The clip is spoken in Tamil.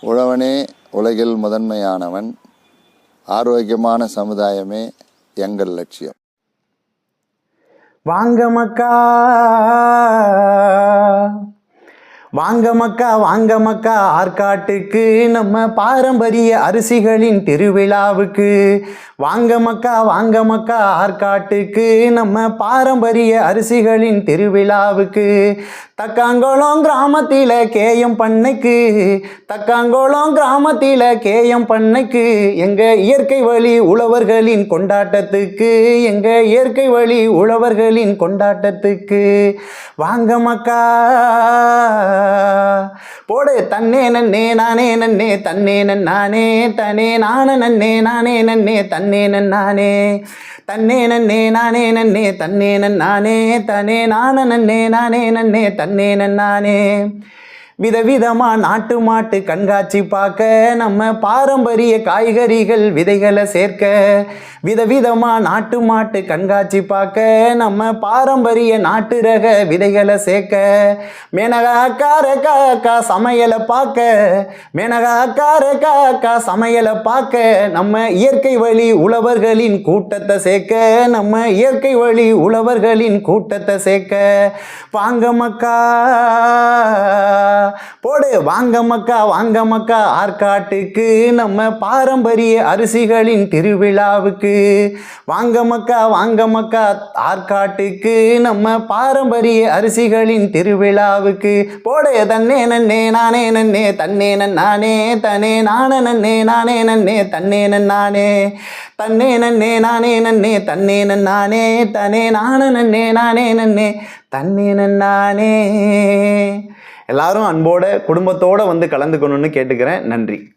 உழவனே உலகில் முதன்மையானவன் ஆரோக்கியமான சமுதாயமே எங்கள் லட்சியம். வாங்க மக்கா. வாங்க மக்கா வாங்க மக்கா ஆற்காட்டுக்கு நம்ம பாரம்பரிய அரிசிகளின் திருவிழாவுக்கு. வாங்க மக்கா வாங்க மக்கா ஆற்காட்டுக்கு நம்ம பாரம்பரிய அரிசிகளின் திருவிழாவுக்கு. தக்காங்குளம் கிராமத்தில் கேயம் பண்ணைக்கு. தக்காங்குளம் கிராமத்தில் கேயம் பண்ணைக்கு. எங்கள் இயற்கை வழி உழவர்களின் கொண்டாட்டத்துக்கு. எங்கள் இயற்கை வழி உழவர்களின் கொண்டாட்டத்துக்கு. வாங்க மக்கா போடு தன்னே நன்னே நானே நன்னே தன்னே நன்னானே தனே நான நன்னே நானே நன்னே தன்னே நன்னானே தன்னே நன்னே நானே நன்னே தன்னே நன்னானே தனே நான நன்னே நானே நன்னே தன்னே நன்னானே விதவிதமா நாட்டு மாட்டு கண்காட்சி பார்க்க நம்ம பாரம்பரிய காய்கறிகள் விதைகளை சேர்க்க விதவிதமா நாட்டு மாட்டு கண்காட்சி பார்க்க நம்ம பாரம்பரிய நாட்டு ரக விதைகளை சேர்க்க மேனகா கார காக்கா சமையலை பார்க்க மேனகா கார காக்கா சமையலை பார்க்க நம்ம இயற்கை வழி உழவர்களின் கூட்டத்தை சேர்க்க நம்ம இயற்கை வழி உழவர்களின் கூட்டத்தை சேர்க்க. வாங்க மக்கா போடு வாங்க மக்கா வாங்க மக்கா. ஆற்காட்டுக்கு நம்ம பாரம்பரிய அரிசிகளின் திருவிழாவுக்கு. வாங்க மக்கா வாங்க மக்கா. ஆற்காட்டுக்கு நம்ம பாரம்பரிய அரிசிகளின் திருவிழாவுக்கு. போடு தன்னே நன்னே நானே நன்னே தன்னே நன்னானே தனே நான நன்னே நானே நன்னே தன்னே நன்னானே தன்னே நன்னே நானே நன்னே தன்னே நன்னானே தனே நான நன்னே நானே நன்னே தன்னே நன்னானே எல்லாரும் அன்போட குடும்பத்தோட வந்து கலந்துக்கணும்னு கேட்டுக்கிறேன். நன்றி.